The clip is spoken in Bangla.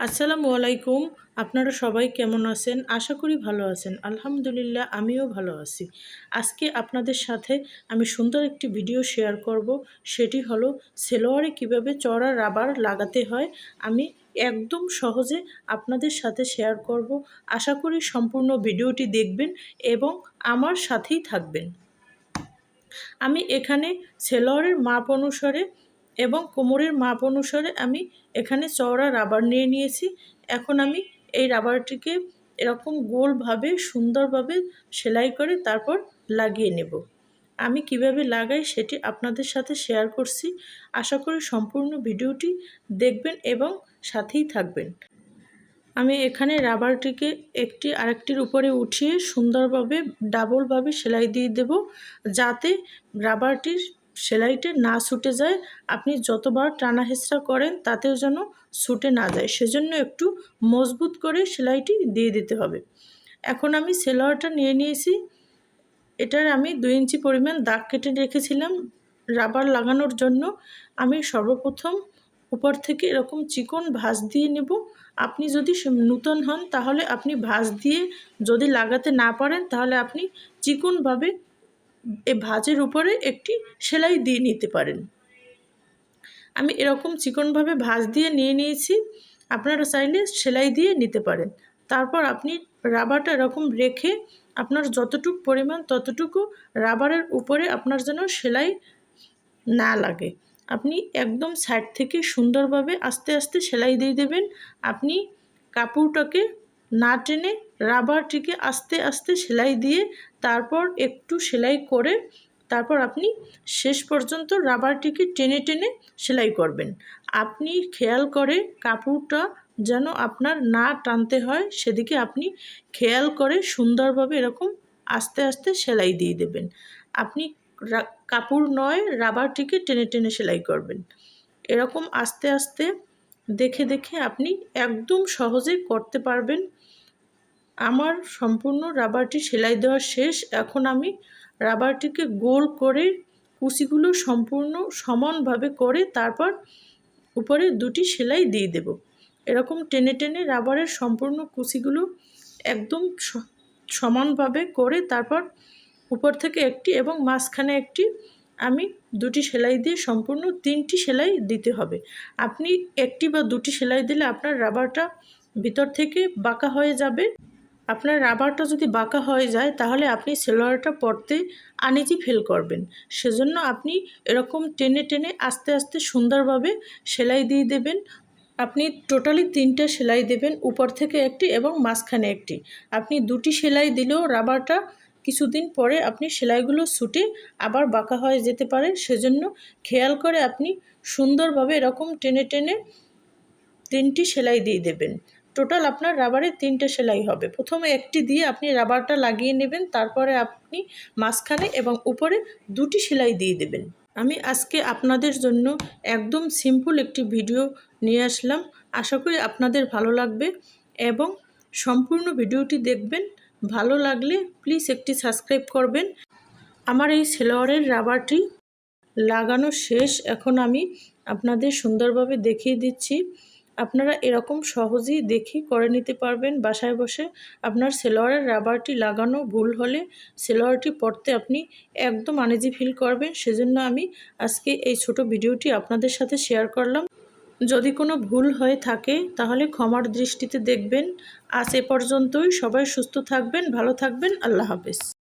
আসসালামু আলাইকুম। আপনারা সবাই কেমন আছেন? আশা করি ভালো আছেন। আলহামদুলিল্লাহ, আমিও ভালো আছি। আজকে আপনাদের সাথে আমি সুন্দর একটি ভিডিও শেয়ার করব। সেটি হলো, সেলোয়ারে কীভাবে চড়া রাবার লাগাতে হয়, আমি একদম সহজে আপনাদের সাথে শেয়ার করব। আশা করি সম্পূর্ণ ভিডিওটি দেখবেন এবং আমার সাথেই থাকবেন। আমি এখানে সেলোয়ারের মাপ অনুসারে এবং কোমরের মাপ অনুসারে আমি এখানে চওড়া রাবার নিয়ে নিয়েছি। এখন আমি এই রাবারটিকে এরকম গোলভাবে, সুন্দরভাবে সেলাই করে তারপর লাগিয়ে নেব। আমি কীভাবে লাগাই সেটি আপনাদের সাথে শেয়ার করছি। আশা করি সম্পূর্ণ ভিডিওটি দেখবেন এবং সাথেই থাকবেন। আমি এখানে রাবারটিকে একটি আরেকটির উপরে উঠিয়ে সুন্দরভাবে, ডাবলভাবে সেলাই দিয়ে দেব। যাতে রাবারটির সেলাইটা না ছুটে যায়, আপনি যতবার টানা হেঁচড়া করেন তাতেও যেন ছুটে না যায়। সেজন্য একটু মজবুত করে সেলাইটি দিয়ে দিতে হবে। এখন আমি সেলোয়ারটা নিয়ে নিয়েছি। এটার আমি দুই ইঞ্চি পরিমাণ দাগ কেটে রেখেছিলাম রাবার লাগানোর জন্য। আমি সর্বপ্রথম উপর থেকে এরকম চিকন ভাঁজ দিয়ে নেব। আপনি যদি নূতন হন তাহলে আপনি ভাঁজ দিয়ে যদি লাগাতে না পারেন তাহলে আপনি চিকনভাবে এই ভাঁজের উপরে একটি সেলাই দিয়ে নিতে পারেন। আমি এরকম চিকনভাবে ভাঁজ দিয়ে নিয়ে নিয়েছি। আপনারা চাইলে সেলাই দিয়ে নিতে পারেন। তারপর আপনি রাবারটা এরকম রেখে আপনার যতটুকু পরিমাণ ততটুকু রাবারের উপরে আপনার যেন সেলাই না লাগে। আপনি একদম সাইড থেকে সুন্দরভাবে আস্তে আস্তে সেলাই দিয়ে দেবেন। আপনি কাপড়টাকে না টেনে রাবারটিকে আস্তে আস্তে সেলাই দিয়ে তারপর একটু সেলাই করে তারপর আপনি শেষ পর্যন্ত রাবারটিকে টেনে টেনে সেলাই করবেন। আপনি খেয়াল করে কাপড়টা যেন আপনার না টানতে হয়, সেদিকে আপনি খেয়াল করে সুন্দরভাবে এরকম আস্তে আস্তে সেলাই দিয়ে দেবেন। আপনি কাপড় নয় রাবারটিকে টেনে টেনে সেলাই করবেন। এরকম আস্তে আস্তে দেখে দেখে আপনি একদম সহজে করতে পারবেন। আমার সম্পূর্ণ রাবারটি সেলাই দেওয়া শেষ। এখন আমি রাবারটিকে গোল করে কুচিগুলো সম্পূর্ণ সমানভাবে করে তারপর উপরে দুটি সেলাই দিয়ে দেব। এরকম টেনে টেনে রাবারের সম্পূর্ণ কুচিগুলো একদম সমানভাবে করে তারপর উপর থেকে একটি এবং মাঝখানে একটি আমি দুটি সেলাই দিয়ে সম্পূর্ণ তিনটি সেলাই দিতে হবে। আপনি একটি বা দুটি সেলাই দিলে আপনার রাবারটা ভিতর থেকে বাঁকা হয়ে যাবে। আপনার রাবারটা যদি বাঁকা হয়ে যায়, তাহলে আপনি সেলোয়ারটা পরতে আনিজি ফিল করবেন। সেজন্য আপনি এরকম টেনে টেনে আস্তে আস্তে সুন্দরভাবে সেলাই দিয়ে দেবেন। আপনি টোটালি তিনটা সেলাই দেবেন, উপর থেকে একটি এবং মাঝখানে একটি। আপনি দুটি সেলাই দিলেও রাবারটা কিছুদিন পরে আপনি সেলাইগুলো ছুটে আবার বাঁকা হয়ে যেতে পারে। সেজন্য খেয়াল করে আপনি সুন্দরভাবে এরকম টেনে টেনে তিনটি সেলাই দিয়ে দেবেন। টোটাল আপনার রাবারে তিনটে সেলাই হবে। প্রথমে একটি দিয়ে আপনি রাবারটা লাগিয়ে নেবেন, তারপরে আপনি মাঝখানে এবং উপরে দুটি সেলাই দিয়ে দেবেন। আমি আজকে আপনাদের জন্য একদম সিম্পল একটি ভিডিও নিয়ে আসলাম। আশা করি আপনাদের ভালো লাগবে এবং সম্পূর্ণ ভিডিওটি দেখবেন। ভালো লাগলে প্লিজ একটি সাবস্ক্রাইব করবেন। আমার এই সেলোয়ারের রাবারটি লাগানো শেষ। এখন আমি আপনাদের সুন্দরভাবে দেখিয়ে দিচ্ছি। আপনারা এরকম সহজেই দেখি করে নিতে পারবেন। বাসায় বসে আপনার সেলোয়ারের রাবারটি লাগানো ভুল হলে সেলোয়ারটি পরতে আপনি একদম আনেজি ফিল করবেন। সেজন্য আমি আজকে এই ছোট ভিডিওটি আপনাদের সাথে শেয়ার করলাম। যদি কোনো ভুল হয়ে থাকে তাহলে ক্ষমার দৃষ্টিতে দেখবেন। আজ এ পর্যন্তই। সবাই সুস্থ থাকবেন, ভালো থাকবেন। আল্লাহ হাফেজ।